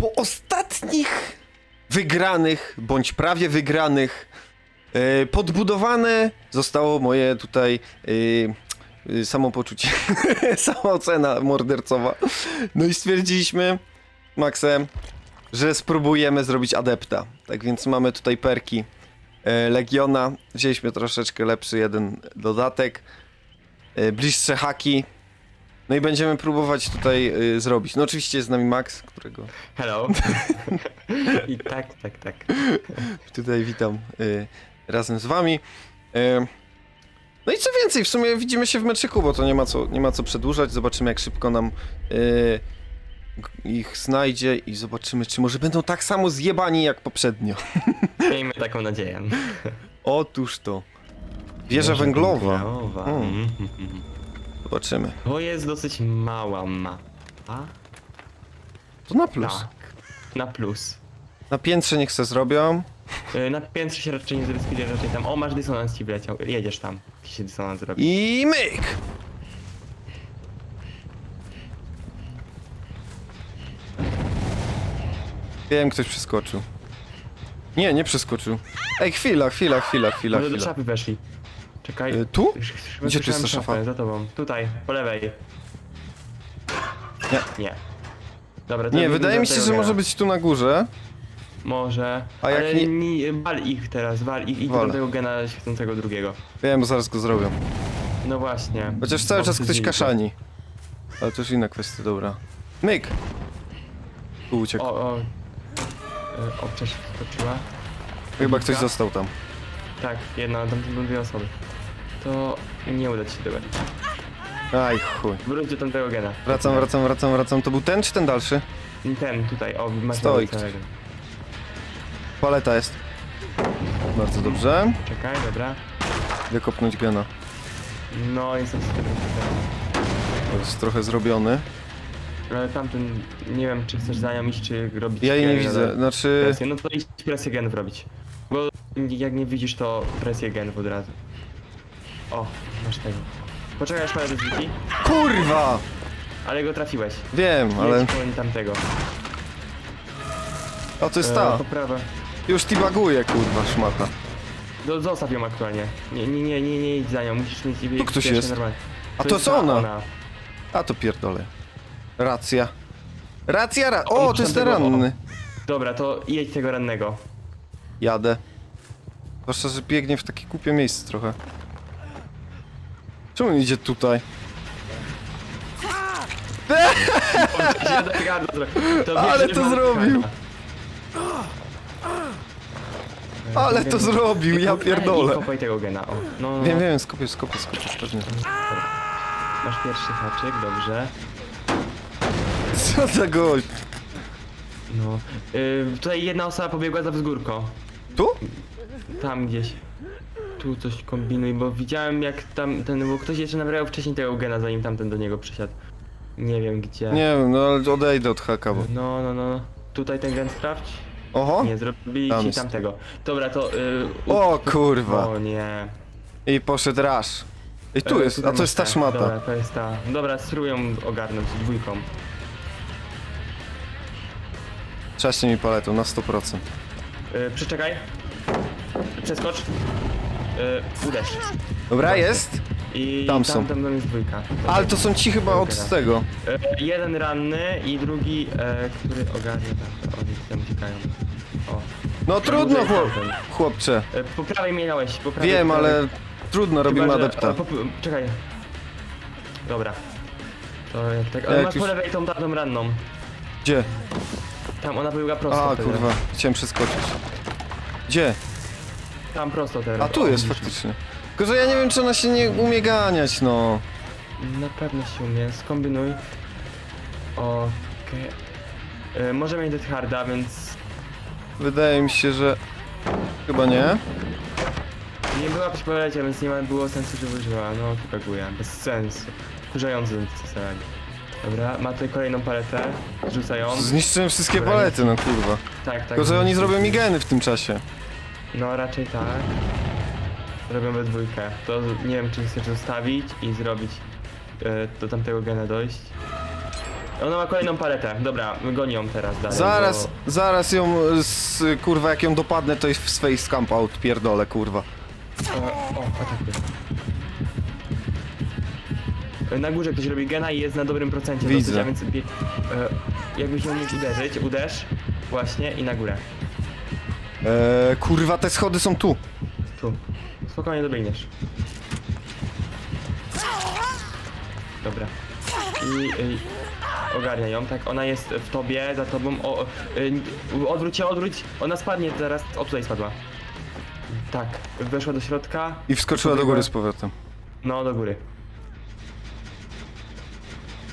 po ostatnich wygranych, bądź prawie wygranych, e, podbudowane zostało moje tutaj e, samopoczucie, samoocena mordercowa. No i stwierdziliśmy, Maxem, że spróbujemy zrobić adepta. Tak więc mamy tutaj perki e, Legiona. Wzięliśmy troszeczkę lepszy jeden dodatek. E, bliższe haki. No i będziemy próbować tutaj y, zrobić. No oczywiście jest z nami Max, którego Hello. I tak, tak, tak. tutaj witam y, razem z wami. Y, no i co więcej, w sumie widzimy się w meczyku, bo to nie ma co, nie ma co przedłużać. Zobaczymy jak szybko nam y, ich znajdzie i zobaczymy, czy może będą tak samo zjebani jak poprzednio. Miejmy taką nadzieję. Otóż to. Wieża węglowa. węglowa. Mm. Zobaczymy. To jest dosyć mała mapa. To na plus. Tak. Na plus. Na piętrze niech se zrobią. Y, Na piętrze się raczej nie zrespili, raczej tam. O, masz dysonans ci wleciał. Jedziesz tam. Ci się dysonans zrobi. I myk! Wiem, ktoś przeskoczył. Nie, nie przeskoczył. Ej, chwila, chwila, chwila, chwila, Może do chwila. szafy weszli. Czekaj. Y, tu? Gdzie tu jest ta szafa? Za tobą. Tutaj, po lewej. Nie. Nie. Dobra, to Nie, wydaje mi się, że może być tu na górze. Może. A jak ale nie- nie... wal ich teraz, wal ich i Walę. do tego gena świecącego drugiego. Wiem, bo zaraz go zrobię. No właśnie. Chociaż cały czas ktoś kaszani. Ale to już inna kwestia, dobra. Myk! Tu uciekł. O, o. Y, O, przecież skoczyła. Chyba ktoś został tam. Tak, jedna, tam są dwie osoby. To nie uda ci się dogonić. Aj, chuj. Wróć do tamtego gena. Wracam, wracam, wracam, wracam. To był ten czy ten dalszy? Ten, tutaj, o, masz Stoi całego. Paleta jest. Bardzo dobrze. Czekaj, dobra. Idę kopnąć gena. No, jestem trochę To jest trochę zrobiony. Ale tamten, nie wiem, czy chcesz za nią iść, czy robić Ja jej nie gen, widzę, ale- znaczy... Presję, no to idź presję genów robić. Bo jak nie widzisz, to presję genów od razu. O, masz tego. Poczekaj, aż palę do drzwi, Kurwa! ale go trafiłeś. Wiem, ale... Jedź koło tamtego. A to jest E, ta. po prawej. Już tibaguje, kurwa, szmata. Do, zostaw ją aktualnie. Nie, nie, nie, nie, nie idź za nią, musisz mieć Tu ktoś pierwsze jest. normalnie. A to jest ta, ona? A to pierdolę. Racja. Racja, ra... O, to jest ten ranny. Dobra, to jedź tego rannego. Jadę. Zwłaszcza, że biegnie w takie głupie miejsce trochę. Czemu on idzie tutaj? Ale to zrobił. Ale to zrobił, ja pierdolę. Kopaj tego gena, o. No, no, Wiem, wiem, skopię, skopię, skopię, pewnie. Masz pierwszy haczyk, dobrze. Co za gość? No. Y, tutaj jedna osoba pobiegła za wzgórko. Tu? Tam gdzieś. Tu coś kombinuj, bo widziałem jak tam ten, bo ktoś jeszcze nabrał wcześniej tego gena, zanim tamten do niego przysiadł. Nie wiem gdzie. Nie wiem, no ale odejdę od haka, bo... No, no, no. Tutaj ten gen sprawdź. Oho! Nie, zrobili Tam ci jest. tamtego. Dobra, to... Y, u- O kurwa! O nie. I poszedł rasz. I tu E, jest, a tutaj to jest ta masz szmata. Dobra, to jest ta. Dobra, spróbuję ogarnąć dwójką. Trzaśnie mi paletą na 100%. Y, przeczekaj. Przeskocz. Y, uderz. Dobra, jest. I Tam są. jest dwójka. Ale to są ci chyba od tego. E, jeden ranny i drugi, e, który ogarnia tam, oni tam uciekają. O. No trudno, chłop, chłopcze. Po prawej miałeś, po prawej. Wiem, po prawej. ale trudno robimy Chyba, że- adepta. po, czekaj. Dobra. To jak tak, ale Jak masz już- po lewej tą tatą ranną. Gdzie? Tam ona pobiegła prosto A, wtedy. kurwa, chciałem przeskoczyć. Gdzie? Tam prosto teraz. A tu jest faktycznie. Tylko, że ja nie wiem, czy ona się nie umie ganiać, no. Na pewno się umie, skombinuj. Okej. E, Możemy mieć Harda, więc Wydaje mi się, że... Chyba nie. nie była przy polecie, więc nie ma było sensu, żeby użyła. No, typeguję, bez sensu. Kurzający w zasadzie. Dobra, ma tutaj kolejną paletę. Rzuca ją. Zniszczyłem wszystkie palety, no kurwa. Tak, tak. Tylko, że oni zrobią mi geny w tym czasie. No, raczej tak. Robią we dwójkę. To nie wiem, czy chcesz zostawić i zrobić e, do tamtego gena dojść. Ona ma kolejną paletę. Dobra, goni ją teraz dalej. Zaraz, Bo... zaraz ją, z, kurwa, jak ją dopadnę, to jest w swej scamp out, pierdolę, kurwa. O, o, atakuje. Na górze ktoś robi gena i jest na dobrym procencie Widzę. dosyć, a więc bie... e, jakbyś ją mógł uderzyć, uderz właśnie i na górę. Eee, kurwa, te schody są tu. Tu. Spokojnie dobiegniesz. Dobra. I y, ogarnia ją, tak? Ona jest w tobie, za tobą. O, y, odwróć się, odwróć. Ona spadnie teraz. O, tutaj spadła. Tak, weszła do środka. I wskoczyła do góry z powrotem. No, do góry.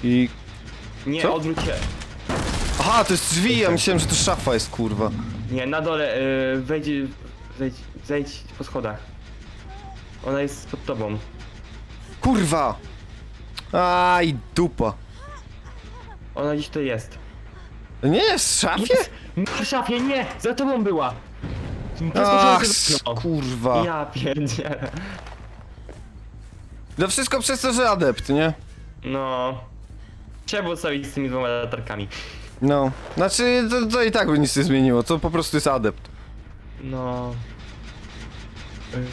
I... Nie, Co? odwróć się. Aha, to jest drzwi, ja myślałem, że to szafa jest, kurwa. Nie, na dole, y, wejdź, zejdź, zejdź po schodach. Ona jest pod tobą. Kurwa! Aj, dupa. Ona gdzieś tu jest. Nie jest w szafie? W szafie, nie! Za tobą była! Ach, kurwa. Ja pierdzielę. No wszystko przez to, że adept, nie? No. Trzeba było stawić z tymi dwoma latarkami. No. Znaczy, to, to i tak by nic nie zmieniło, to po prostu jest adept. No.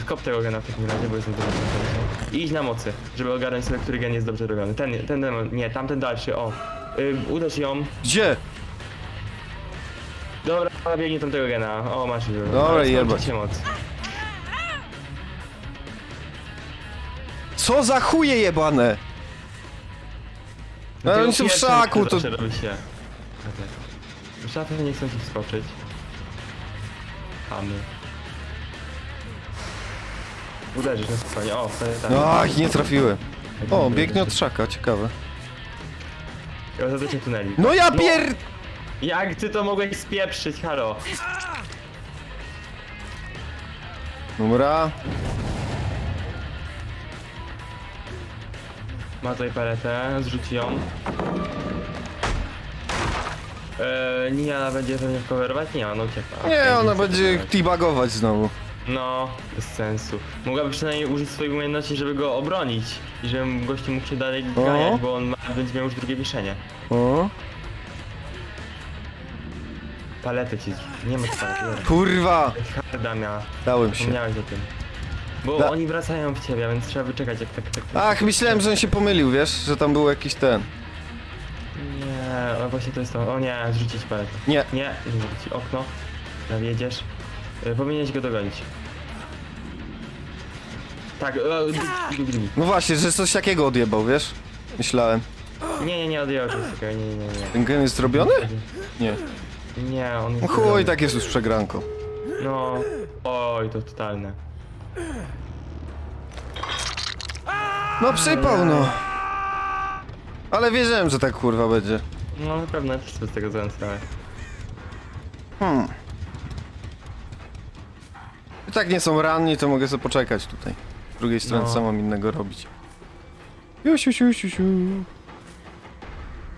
Skop tego gena w takim razie, bo jestem dobrze I idź na mocy, żeby ogarnąć sobie, który gen jest dobrze robiony. Ten, ten, ten nie, tamten dalszy, o. Y, uderz ją. Gdzie? Dobra, biegnie tamtego gena. O, masz już. Dobra, Ale jebać. skończy się moc. Co za chuje jebane? No ale oni są w pierwszy szaku, to... zawsze robi się. W szafie nie chcą ci wskoczyć. Chamy. Uderzysz na spokojnie, o, tak. Ach, nie trafiłem. O, biegnie od szaka, ciekawe. Ostatecznie tuneli. No ja pier... Jak ty to mogłeś spieprzyć, halo? Dobra. Ma tutaj paletę, zrzuci ją. Eee, Nia będzie pewnie coverować? Nie, ona uciekła. Nie, ona więc będzie coverować. teabagować znowu. No, bez sensu. Mogłaby przynajmniej użyć swoich umiejętności, żeby go obronić. I żeby gościu mógł się dalej O. ganiać, bo on ma, będzie miał już drugie wieszenie. O, Paletę ci. Nie ma palety. kurwa! Harda miała. Dałem się. Zapomniałeś o tym. Bo Da- oni wracają w ciebie, więc trzeba wyczekać jak tak... tak, tak Ach, myślałem, że on się pomylił, wiesz? Że tam był jakiś ten. Nie, o, właśnie to jest to. O nie, zrzucić paletę. Nie. Nie, nie zrzuci. Okno. Jedziesz. Y, Powinieneś go dogonić. Tak, e, drugi, drugi. No właśnie, że coś takiego odjebał, wiesz? Myślałem. Nie, nie, nie, odjęło się okej, nie, nie, nie. Ten gen jest zrobiony? Nie. Nie, on jest... No chuj, tak jest już przegranką. No, oj, to totalne. No przypał, no. Ale wiedziałem, że tak kurwa będzie. No na pewno też sobie z tego zdałem sprawę. Hmm. I tak nie są ranni, to mogę sobie poczekać tutaj. Z drugiej strony No. co mam innego robić. Jusiu, siu, siu, siu.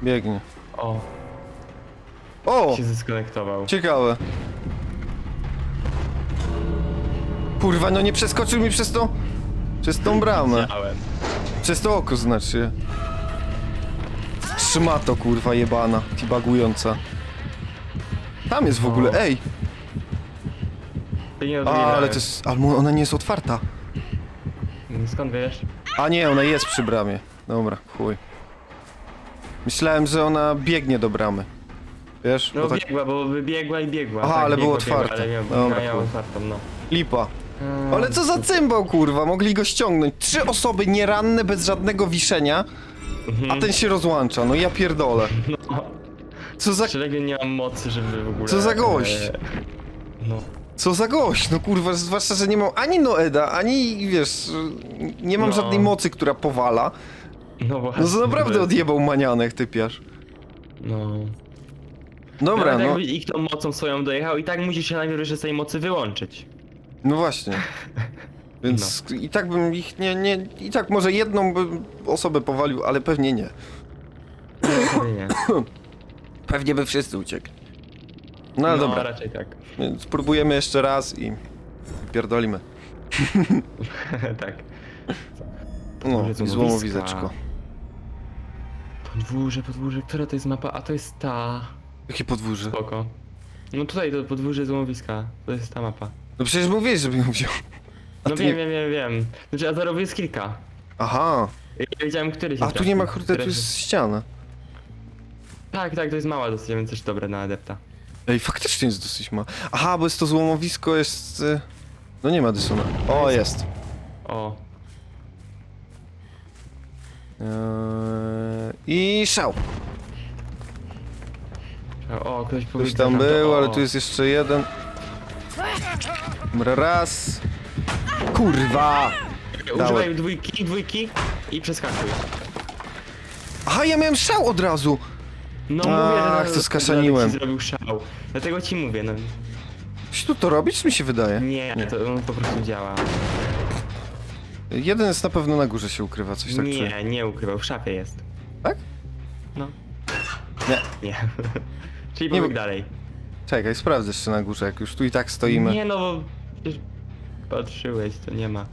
Biegnie. O, O! się zdyskonektował. Ciekawe. Kurwa, no nie przeskoczył mi przez to... Przez tą bramę. Widziałem. Przez to oko znaczy. Trzyma to kurwa jebana, tibagująca. Tam jest w ogóle, O. ej! Ty nie A, ale to jest... Ale ona nie jest otwarta. Skąd wiesz? A nie, ona jest przy bramie. Dobra, chuj. Myślałem, że ona biegnie do bramy. Wiesz? No Bo tak biegła, bo wybiegła i biegła. Aha, tak, ale było biegła, biegła, otwarte. Ale miał, Dobra, chuj. otwartą, no. lipa. Ale co za cymbał, kurwa, mogli go ściągnąć. Trzy osoby nieranne, bez żadnego wiszenia. A ten się rozłącza, no ja pierdolę. No. Co za... Czy nie mam mocy, żeby w ogóle... Co za gość? e, No. Co za gość, no kurwa, zwłaszcza, że nie mam ani Noeda, ani, wiesz, nie mam No. żadnej mocy, która powala. No właśnie. No to naprawdę bez- odjebał manianek, typiarz. No. Dobra, Nawet no, jakby ich tą mocą swoją dojechał i tak musisz się najpierw jeszcze z tej mocy wyłączyć. no właśnie. Więc i tak bym ich nie, nie, i tak może jedną bym osobę powalił, ale pewnie nie. Nie, nie. Pewnie by wszyscy uciekli. No ale no, dobra, raczej tak. więc spróbujemy jeszcze raz i pierdolimy. tak. No, i złomowizeczko. Podwórze, podwórze, która to jest mapa? A to jest ta. Jakie podwórze? Spoko. No tutaj to podwórze złomowiska. To jest ta mapa. No przecież mówiłeś, żebym ją wziął. A No wiem, nie- wiem, wiem, wiem. Znaczy Azarów jest kilka. Aha. Ja wiedziałem, który się A tu trafi. nie ma kurde, tu Który jest ściana. Tak, tak, to jest mała dosyć, więc też dobre na adepta. Ej, faktycznie jest dosyć ma. Aha, bo jest to złomowisko, jest... y, No nie ma dysona. O, jest. O, Eee, I szał. o, ktoś Ktoś powiedział tam to, był, ale tu jest jeszcze jeden. Dobra, Raz. Kurwa! Używaj dałem. dwójki, dwójki i przeskakuj. Aha, ja miałem szał od razu! No Ach, mówię, że to Radek skaszaniłem. ci zrobił szał. Dlatego ci mówię, no Coś tu to robić, czy mi się wydaje? nie, to on po prostu działa. Jeden jest na pewno na górze się ukrywa, coś tak czuję. nie, nie ukrywał, w szafie jest. Tak? No. Nie. Nie. Czyli Nie, pobieg bo- dalej. Czekaj, sprawdzę jeszcze na górze, jak już tu i tak stoimy. Nie no, bo patrzyłeś, to nie ma.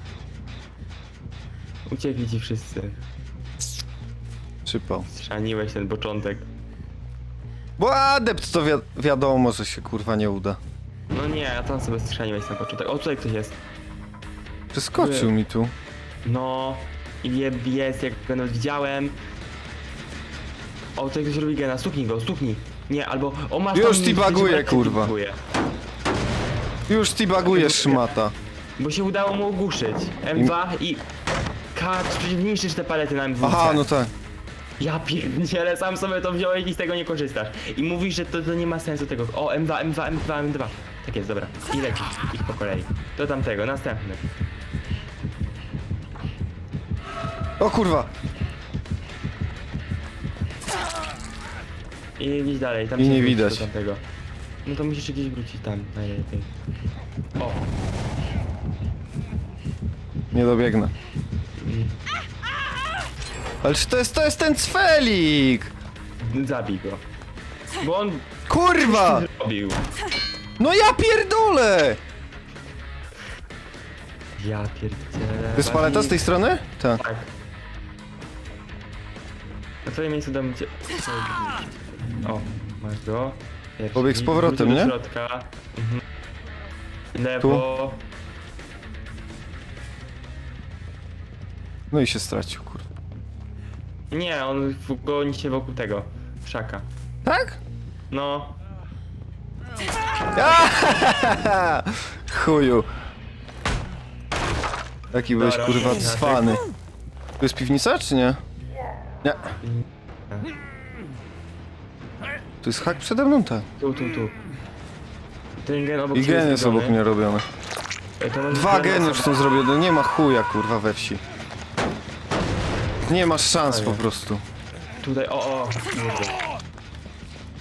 Uciekli ci wszyscy. Przypał. Strzaniłeś ten początek. Bo adept to wi wiadomo, że się kurwa nie uda. No nie, a tam sobie strzaniłeś ten początek. O, tutaj ktoś jest. Przeskoczył mi tu. No. I je- jest, jak go widziałem. O, tutaj ktoś robi gena, stuknij go, stuknij. Nie, albo... O, masz Już tam- ci- ci- kurwa. Już tibagujesz, szmata. Bo się udało mu ogłuszyć. M2 i... Kat, przecież niszczysz te palety na M2. Aha, no tak. Ja pierdzielę, sam sobie to wziąłeś i z tego nie korzystasz. I mówisz, że to, to nie ma sensu tego. O, M2, M2, M2, M2. Tak jest, dobra. I lecisz ich po kolei. Do tamtego, następny. O kurwa. I gdzieś dalej, tam I się nie wrócisz widać. Do tamtego. No to musisz gdzieś wrócić tam, najlepiej. O, Nie dobiegnę. Ale czy to jest, to jest ten cwelik? zabij go. Bo on Kurwa! No ja pierdolę! Ja pierdzielę. To jest paleta z tej strony? Tak. Tak. Na twoje miejsce dam cię... O, masz go. Pierwszy. Pobiegł z powrotem, Wrócił nie? do środka. Mhm. Lewo. No i się stracił, kurwa. Nie, on w- goni się wokół tego. Szaka. Tak? No. Chuju. Taki byłeś Dobra, kurwa okej. cwany. Tu jest piwnica, czy nie? Nie. Tu jest hak przede mną, tak. Tu, tu, tu. Ten gen obok I ciebie geny jest obok mnie to może Dwa geny już są zrobione, nie ma chuja kurwa we wsi. Nie masz szans po prostu. Tutaj, o, o.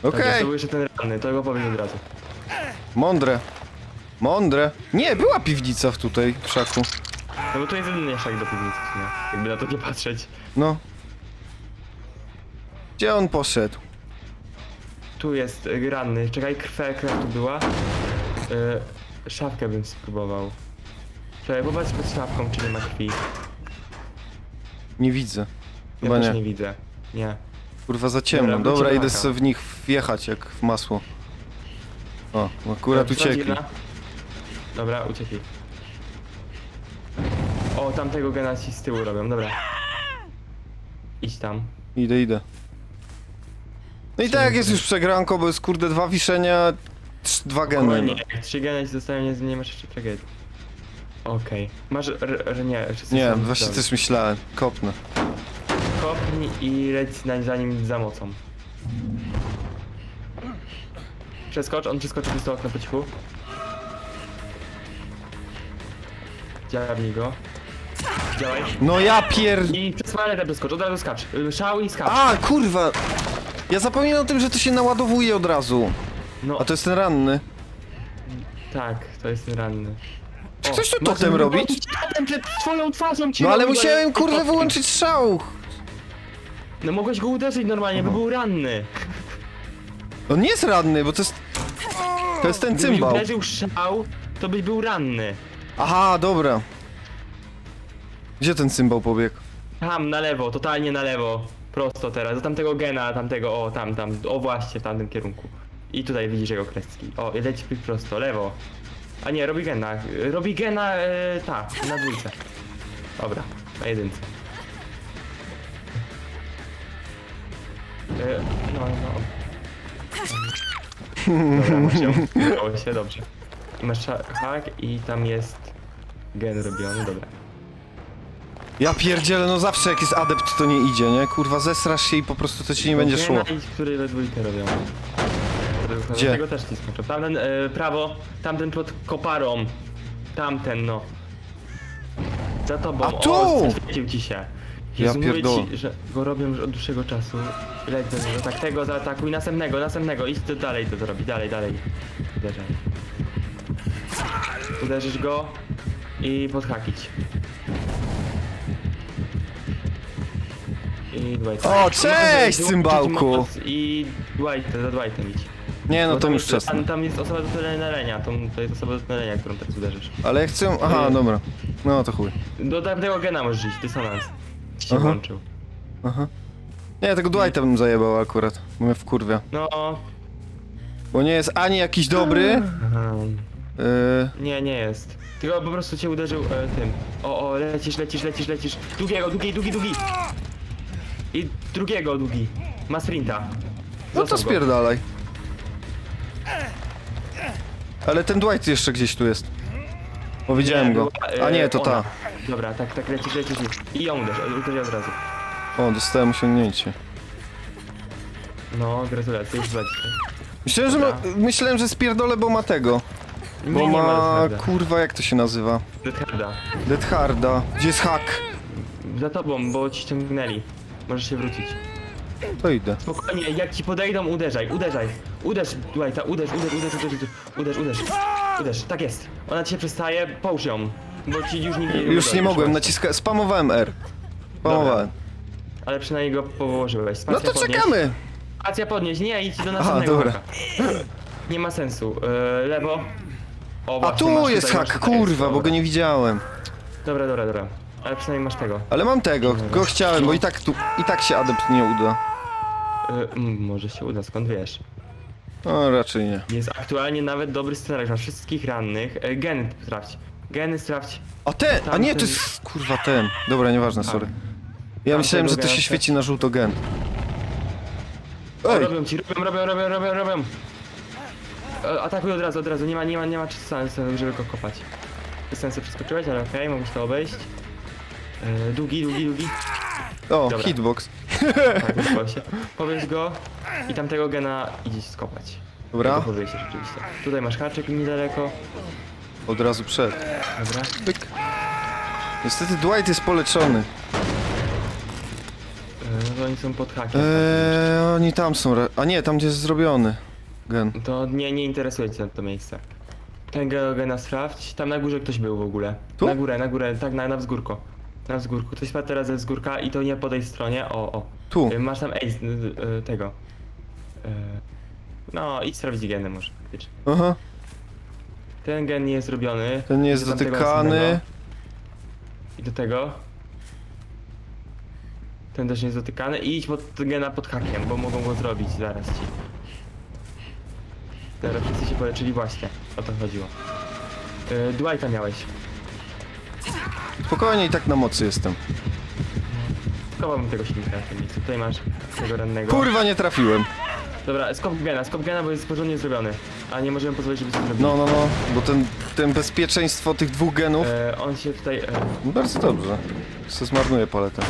Kurde. Tak, był jeszcze ten ranny, to go powiem od razu. mądre. Mądre. Nie, była piwnica w tutaj, w szaku. No bo to jest jedyny szak do piwnicy, sumie. Jakby na to nie patrzeć. No. Gdzie on poszedł? Tu jest y, ranny. Czekaj, krwę, krew tu była. Y, szafkę bym spróbował. Czekaj, popatrz pod szafką, czy nie ma krwi. Nie widzę. Ja Chyba też nie. nie widzę. Nie. Kurwa za ciemno. Dobra, Dobra, idę sobie w nich wjechać jak w masło. O, akurat Dobra, uciekli. Dobra, uciekli. O, tamtego gena ci z tyłu robią, dobra. Idź tam. Idę, idę. No i tak jest już przegranko, bo jest kurde dwa wiszenia, trz- dwa geny. nie, jak trzy geny ci zostają, nie, nie masz jeszcze tragedii. Okej. Masz, r, r, nie, jeszcze Nie, są- właśnie dobra. też myślałem. Kopnę. Kopnij i leć na, za nim za mocą. Przeskocz, on przeskoczy przez to okno po cichu. Dziabnij go. Działaj. No ja pier... I przez paletę przeskocz, od razu skacz. Y, Szał i skacz. A, kurwa! Ja zapominam o tym, że to się naładowuje od razu. No, A to jest ten ranny. tak, to jest ten ranny. Ktoś tu totem robić? Totem przed twoją twarzą ci No ale musiałem ale- kurde wyłączyć strzał. No mogłeś go uderzyć normalnie, by był ranny. On nie jest ranny, bo to jest... To jest ten Gdybyś cymbał. uderzył szał, to byś był ranny. Aha, dobra. Gdzie ten cymbał pobiegł? Tam, na lewo, totalnie na lewo. Prosto teraz, do tamtego gena, tamtego, o tam, tam, o właśnie, w tamtym kierunku. I tutaj widzisz jego kreski. O, i leci prosto, lewo. A nie, robi gena, robi gena, e, ta, na dwójce. Dobra, na jedynce. E, no, no. Dobra. Udało się, dobrze. I masz hak i tam jest gen robiony, dobra. Ja pierdzielę, no zawsze jak jest adept to nie idzie, nie? Kurwa, zesrasz się i po prostu to ci nie będzie szło. Gena i który we dwójkę robią. Gdzie? Tego też nie skończę. Tamten, e, prawo, tamten pod koparą. Tamten, no. Za tobą. A tu! O, zaświecił ci się. Ja Jezu, mówię pierdolę. ci, że go robią już od dłuższego czasu. Leć do niego, tak tego zaatakuj, następnego, następnego. Idź to dalej to zrobi, dalej, dalej. Uderzaj. Uderzysz go i podhakić. I Dwight. O, cześć, cymbałku! I Dwight, za Dwightem idź. Nie, no Bo to tam już jest- czas. Tam, tam jest osoba do tunelenia, to, to jest osoba do tunelenia, którą teraz uderzysz. Ale ja chcę... Aha, dobra. No to chuj. Do tamtego gena możesz iść, dysonans. Ci się Aha. włączył. Aha. Nie, tego Dwighta bym zajebał akurat. Bo mnie wkurwia. No, Bo nie jest ani jakiś dobry... aha. Yy, nie, nie jest. Tylko po prostu cię uderzył e, tym. O, o, lecisz, lecisz, lecisz, lecisz. Długiego, długi, długi, długi. I drugiego długi. Ma sprinta. no to go. spierdalaj. Ale ten Dwight jeszcze gdzieś tu jest. Bo widziałem go. była, e, A nie, to ona. ta. Dobra, tak, tak, lecisz, lecisz. lecisz. I ją uderz, uderz od razu. O, dostałem osiągnięcie. No, gratulacje, już leci. Myślałem, że, ma, myślałem, że spierdolę, bo ma tego. Bo Nie, ma, ma kurwa, jak to się nazywa? Deadharda. Dead Harda. Gdzie jest hack? Za tobą, bo ci ściągnęli. Możesz się wrócić. To idę. Spokojnie, jak ci podejdą, uderzaj, uderzaj. Uderz, Dwighta, uderz, uderz, uderz, uderz, uderz, uderz, uderz. Tak jest. Ona ci się przestaje, połóż ją. Bo ci już nigdy nie Już nie mogłem, naciska... spamowałem R. Spamowałem. Ale przynajmniej go położyłeś. No to podnieś. czekamy! Spacja podnieść, nie, idź do Aha, następnego. dobra. Nie ma sensu. Yy, lewo. O, A tu jest tutaj hak, kurwa, bo go nie widziałem. Dobra, dobra, dobra. Ale przynajmniej masz tego. Ale mam tego, go chciałem, bo i tak tu, i tak się adept nie uda. Yy, mm, może się uda, skąd wiesz? No raczej nie. Jest aktualnie nawet dobry scenariusz na wszystkich rannych. E, Geny sprawdź. Geny sprawdź. A ten, a nie, to jest, kurwa ten. Dobra, nieważne, sorry. Ja myślałem, że to się świeci na żółto gen. O, Ej, robią ci, robią, robią, robią, robią, robią. E, Atakuj od razu, od razu, nie ma, nie ma, nie ma sensu, żeby go kopać. Bez sensu przeskoczyłeś, ale okej, mógłbyś to obejść. E, długi, długi, długi. o, dobra. hitbox. Tak, udało się. Powiedz go i tamtego gena idziesz skopać. Dobra, powie się rzeczywiście. Tutaj masz haczyk niedaleko. od razu przed. Dobra. Pyk. Niestety Dwight jest poleczony. E, no oni są pod hakiem. Eee, oni tam są. A nie, tam gdzie jest zrobiony gen. To nie, nie interesuje cię to miejsce. Tego gena sprawdź. Tam na górze ktoś był w ogóle. Tu? Na górę, na górę, tak na, na wzgórko. Na wzgórku. Ktoś spadł teraz ze wzgórka i to nie po tej stronie. O, o. Tu. Y, Masz tam ace y, y, tego. Y, No, idź sprawdzić geny może faktycznie. Aha, Ten gen nie jest robiony. ten nie jest dotykany. następnego. I do tego. Ten też nie jest dotykany. I idź pod gena pod hakiem, bo mogą go zrobić zaraz ci. Teraz wszyscy się poleczyli właśnie. O to chodziło. Yy, Dwighta miałeś. Spokojnie i tak na mocy jestem. Schowałbym tego silnika na tym miejscu. Tutaj masz tego rannego. Kurwa, nie trafiłem. Dobra, skop gena, skop gena, bo jest porządnie zrobiony. A nie możemy pozwolić, żeby to zrobił. No, no, no, bo ten, ten bezpieczeństwo tych dwóch genów. E, on się tutaj... E, Bardzo dobrze. Se zmarnuję paletę.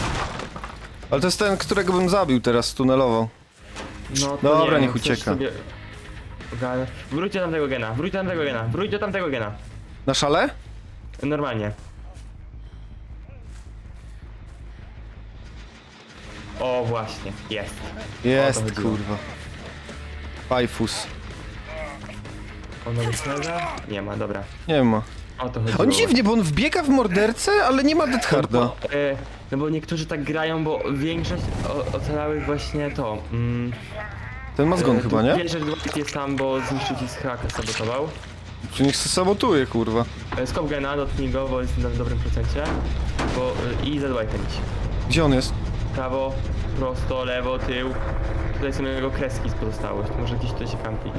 Ale to jest ten, którego bym zabił teraz, tunelował. no to Dobra, nie, niech chcesz ucieka. Sobie... Ogar- Wróć do tamtego gena, wróć do tamtego gena, wróć do tamtego gena. Na szale? Normalnie. O właśnie, jest. O Jest, chodziło. kurwa. Fajfus. Ono wyśledza? Nie ma, dobra. Nie ma. O to chodziło. On dziwnie, bo on wbiega w mordercę, ale nie ma Dead Harda. Bo, e, no bo niektórzy tak grają, bo większość o, ocalałych właśnie to. Mm, Ten ma zgon e, chyba, tu nie? Wiesz, że jest tam, bo zniszczył ci haka, sabotował. Czy niech se sabotuje, kurwa. E, Skop gena, dotknij go, bo jest na dobrym procencie. Bo, I za Dwightem idź. Gdzie on jest? Prawo, prosto, lewo, tył. Tutaj są jego kreski z pozostałość. Może gdzieś to się kampi.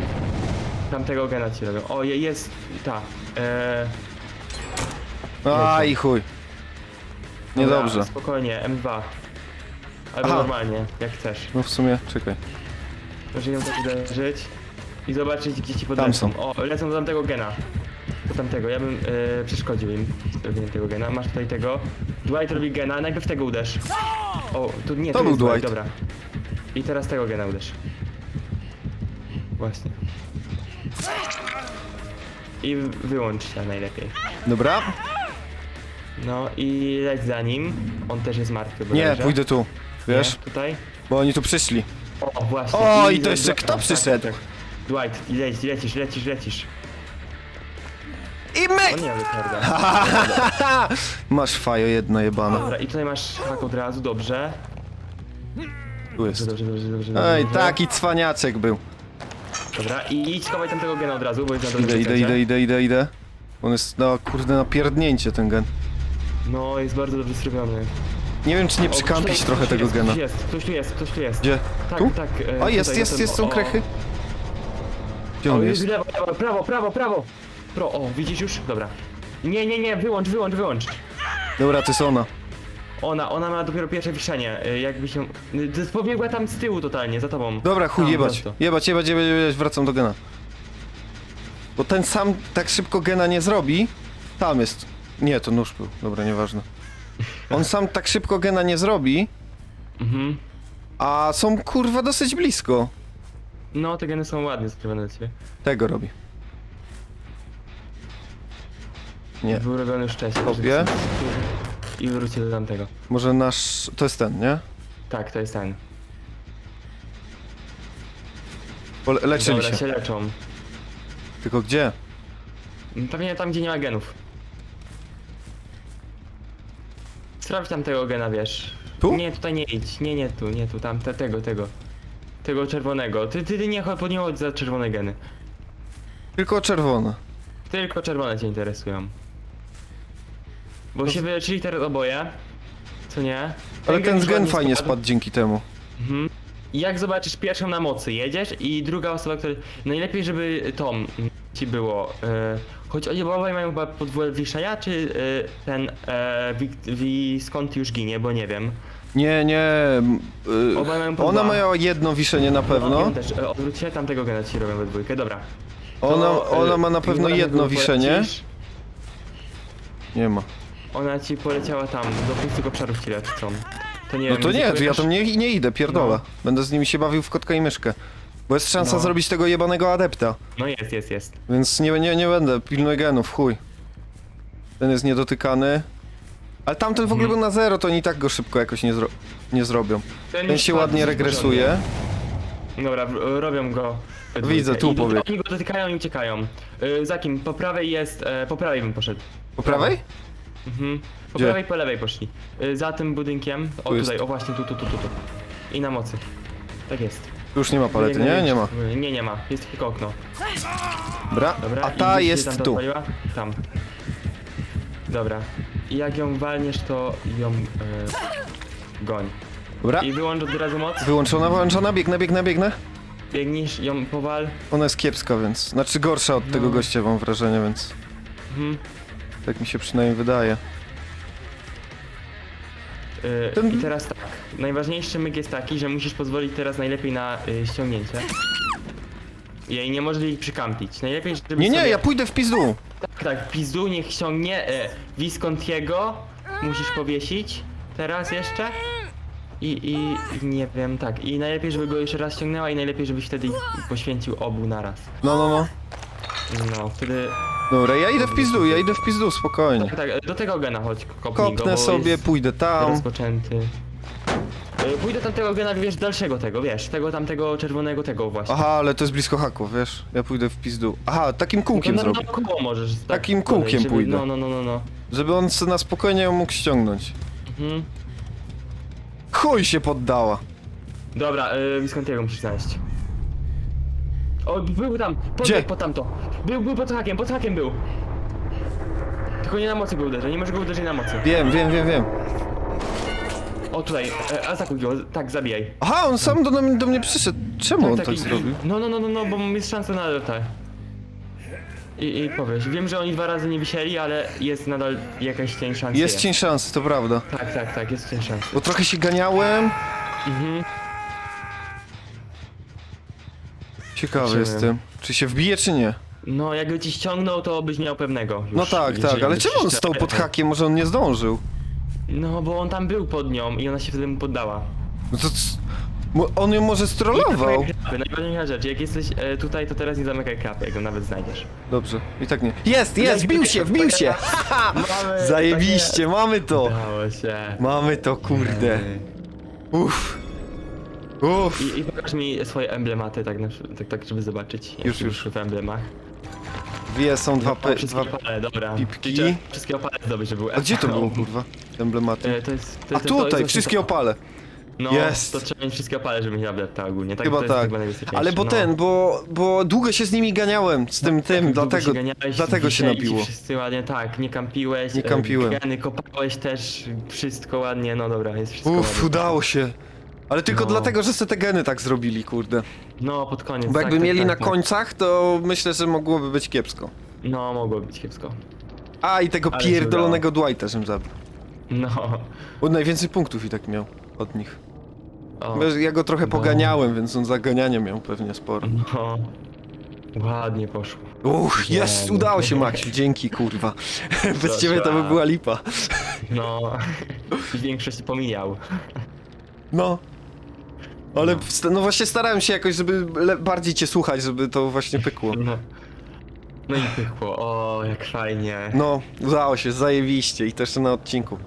Tamtego gena ci robią. O, je- jest, ta. E, Aj, chuj. dobra, Niedobrze. Spokojnie, M2. Albo Aha. normalnie, jak chcesz. No w sumie, czekaj. Może ją tak uderzyć i zobaczyć gdzie ci Tam podlecą. są. O, lecą do tamtego gena. Do tamtego, ja bym e, przeszkodził im z robieniem tego gena. Masz tutaj tego. Dwight robi gena, najpierw tego uderz. O, tu nie, To tu był jest Dwight. Dobra. I teraz tego gena uderz. Właśnie. I wyłącz się najlepiej. Dobra? No i leć za nim. On też jest martwy, bo Nie, leży. pójdę tu. Wiesz? Nie? Tutaj? Bo oni tu przyszli. O, właśnie. O, i to jeszcze kto tak, przyszedł? tak. Dwight, leć, lecisz, lecisz, lecisz. I O my! nie, ale prawda. Masz fajo jedno jebane. Dobra, i tutaj masz hak od razu, dobrze. Tu jest. Dobrze, dobrze, dobrze, dobrze. Ej, dobrze. taki cwaniaczek był. Dobra, i idź schowaj tamtego gena od razu, bo jest na drugim Idę, idę, idę, idę, idę, idę. On jest, no kurde, na pierdnięcie ten gen. No, jest bardzo dobrze zrobiony. Nie wiem, czy nie O, przykampić trochę ktoś tego jest, gena. Ktoś jest, ktoś tu jest, ktoś tu jest. Gdzie? Tak, Tu? tak. e, O, jest, tutaj, jest, na tym- jest, są o, krechy. Gdzie O, on jest jest? lewo, lewo, prawo, prawo, prawo. Pro, o, widzisz już? Dobra. Nie, nie, nie, wyłącz, wyłącz, wyłącz. Dobra, to jest ona. Ona, ona ma dopiero pierwsze wiszenie, e, jakby się... y, Pobiegła tam z tyłu totalnie, za tobą. Dobra, chuj, Tam, jebać. prosto. Jebać, jebać, jebać, jebać, wracam do gena. Bo ten sam tak szybko gena nie zrobi. Tam jest. Nie, to nóż był. Dobra, nieważne. On sam tak szybko gena nie zrobi, Mhm. a są kurwa dosyć blisko. No, te geny są ładnie skrywane dla ciebie. Tego robi. Nie. Był robiony wcześniej. Kopię. I wrócił do tamtego. Może nasz... To jest ten, nie? Tak, to jest ten. Bo le- leczyli Dobra, się. się leczą. Tylko gdzie? Pewnie tam, gdzie nie ma genów. Sprawdź tam tego gena, wiesz. Tu? Nie, tutaj nie idź. Nie, nie tu, nie tu, tam, te, tego, tego. Tego czerwonego. Ty, ty, ty nie chodź, nie chodź za czerwone geny. Tylko czerwone. Tylko czerwone cię interesują. Bo się wyleczyli teraz oboje. Co nie? Ale ten już gen ładnie fajnie spadł dzięki temu. Mhm. I jak zobaczysz pierwszą na mocy, jedziesz i druga osoba, która... Najlepiej, żeby Tom ci było. E, choć oni obaj mają chyba podwójne wiszenia, czy e, ten e, Wi- Visconti już ginie, bo nie wiem. Nie, nie. y, Obaj mają ona miała jedno wiszenie na pewno. On też, e, tamtego gena ci robią we dwójkę, dobra. Ona, To, e, ona ma na pewno jedno wiszenie. polecisz, Nie ma. Ona ci poleciała tam, do pustych obszarów ci lecą. To nie No wiem, to nie, to ja tam nie, nie idę, pierdolę. No. Będę z nimi się bawił w kotka i myszkę. Bo jest szansa No. zrobić tego jebanego adepta. No jest, jest, jest. Więc nie, nie, nie będę, pilnuj genów, chuj. Ten jest niedotykany. Ale tamten w ogóle Mhm. był na zero, to oni i tak go szybko jakoś nie, zro nie zrobią. Ten już się ładnie regresuje. Dobra, w- robią go. we Widzę, tu I pobiegł. Oni go dotykają i uciekają. Y, za kim? Po prawej jest. E, po prawej bym poszedł. Po prawej? Mhm. Po Gdzie? prawej, po lewej poszli. Y, za tym budynkiem. O Tu tutaj, jest. o właśnie tu, tu, tu, tu, tu. I na mocy. Tak jest. Tu już nie ma palety, nie? Nie ma. Nie, nie ma. Jest tylko okno. Dobra, Dobra. a i ta gdzie się jest tam to tu. odpaliła? Tam. Dobra. I jak ją walniesz, to ją e, goń. Dobra, I wyłącz od razu moc. wyłączona, wyłączona, biegnę, biegnę, biegnę. Biegniesz, ją powal. Ona jest kiepska, więc... Znaczy gorsza od tego No. gościa, mam wrażenie, więc... Mhm. Tak mi się przynajmniej wydaje. Yy, Ten- I teraz tak, najważniejszy myk jest taki, że musisz pozwolić teraz najlepiej na y, ściągnięcie. Jej nie możesz jej przykampić. Najlepiej, żeby Nie, nie, sobie... ja pójdę w pizdu. Tak, tak, pizdu niech ściągnie e, Viscontiego. Musisz powiesić. Teraz jeszcze. I, i, I nie wiem, tak. I najlepiej, żeby go jeszcze raz ściągnęła i najlepiej, żebyś wtedy poświęcił obu naraz. No, no, no. No, wtedy... Dobra, ja idę w pizdu, ja idę w pizdu, spokojnie. Tak, tak, do tego gena chodź, kopnij go, Kopnę bo sobie, jest... pójdę tam. rozpoczęty. Y, Pójdę tamtego gena, wiesz, dalszego tego, wiesz, tego tamtego czerwonego tego właśnie. Aha, ale to jest blisko haków, wiesz? Ja pójdę w pizdu. Aha, takim kółkiem no, no, zrobię. no, koło możesz. Tak, Takim podejść, kółkiem żeby- pójdę. No, no, no, no, no. Żeby on se na spokojnie ją mógł ściągnąć. Mhm. Chuj się poddała. Dobra, y, Viscontiego musisz znaleźć. O, był tam, podbiegł po tamto. Był, był pod hakiem, pod hakiem był. Tylko nie na mocy go uderzę, nie może go uderzyć na mocy. Wiem, wiem, wiem, wiem. O tutaj, e, atakuj go, tak, zabijaj. Aha, on sam do, do mnie przyszedł. Czemu on tak i- zrobił? No, no, no, no, no, bo jest szansa na alertę. I, I powiesz, wiem, że oni dwa razy nie wisieli, ale jest nadal jakaś cień szansy. Jest cień szansy, to prawda. Tak, tak, tak, jest cień szansy. Bo trochę się ganiałem. Mhm. Ciekawy jestem. Czy się wbije, czy nie? No, jakby ci ściągnął, to byś miał pewnego. Już, No tak, jeżeli tak, ale czemu on stał pod hakiem? Może on nie zdążył? No, bo on tam był pod nią i ona się wtedy mu poddała. No to c- mo- on ją może strollował. Najważniejsza rzecz, jak jesteś e, tutaj, to teraz nie zamykaj klapy, jak go nawet znajdziesz. Dobrze, i tak nie. Jest, jest, wbił się, wbił się! Mamy, Zajebiście, mamy to! Udało się. Mamy to, kurde. Uff. Uff. I, I pokaż mi swoje emblematy, tak, na, tak, tak żeby zobaczyć. jak Już, ty już. W emblemach. Wie, są dwa, pe, Wszystkie dwa... opale, dobra. pipki. Czyli Wszystkie opale zdobyć, żeby były. A gdzie to było, kurwa? Emblematy. E, to jest, to, A to, to tutaj, jest wszystkie opale. No, Jest. to trzeba mieć wszystkie opale, żeby mieć adepta ogólnie. Tak, Chyba to jest tak. najbezpieczniejsze. Ale bo no. ten, bo, bo długo się z nimi ganiałem, z tym, tym, Długo dlatego, się ganiałeś, dlatego się ci nabiło. Wszyscy ładnie, tak, nie kampiłeś. Nie e, kampiłem. Geny kopałeś też, wszystko ładnie, no dobra, jest wszystko Uff, ładnie. udało się. Ale tylko No. dlatego, że se te geny tak zrobili, kurde. No, pod koniec. Bo tak, jakby tak, mieli tak, na tak. końcach, to myślę, że mogłoby być kiepsko. No, mogło być kiepsko. A, i tego Ale się pierdolonego Dwighta, żem zabił. No. Bo najwięcej punktów i tak miał od nich. O, Ja go trochę no. poganiałem, więc on zaganiania miał pewnie sporo. no. Ładnie poszło. Uff, jest, Nie, udało się Maksiu, dzięki kurwa. Bez ciebie to by była lipa. No. I większość pomijał. No. Ale no właśnie starałem się jakoś, żeby le- bardziej cię słuchać, żeby to właśnie pykło. No. No i pykło. O, jak fajnie. No, udało się, zajebiście i jeszcze na odcinku.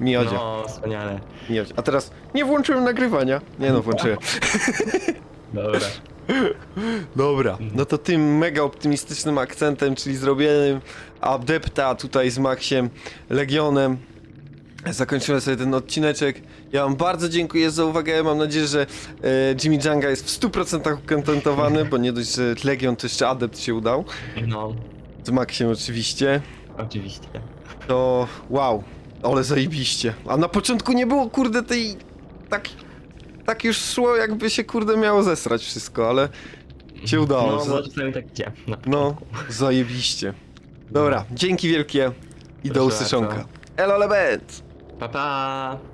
Miodzie, No, wspaniale. miodzie. A teraz nie włączyłem nagrywania. Nie no, włączyłem. Dobra. Dobra, no to tym mega optymistycznym akcentem, czyli zrobionym adepta tutaj z Maxiem Legionem. Zakończyłem sobie ten odcineczek. Ja wam bardzo dziękuję za uwagę. Mam nadzieję, że e, Jimmy Janga jest w 100% ukontentowany, bo nie dość, że Legion to jeszcze adept się udał. No, Z Maxiem oczywiście. oczywiście. To wow, ale zajebiście. A na początku nie było kurde tej... Tak, tak już szło jakby się kurde miało zesrać wszystko, ale się udało. No, Za- może tak idzie. No. No, zajebiście. Dobra, dzięki wielkie i do Proszę usłyszonka. bardzo. Elo Lebet! 拜拜。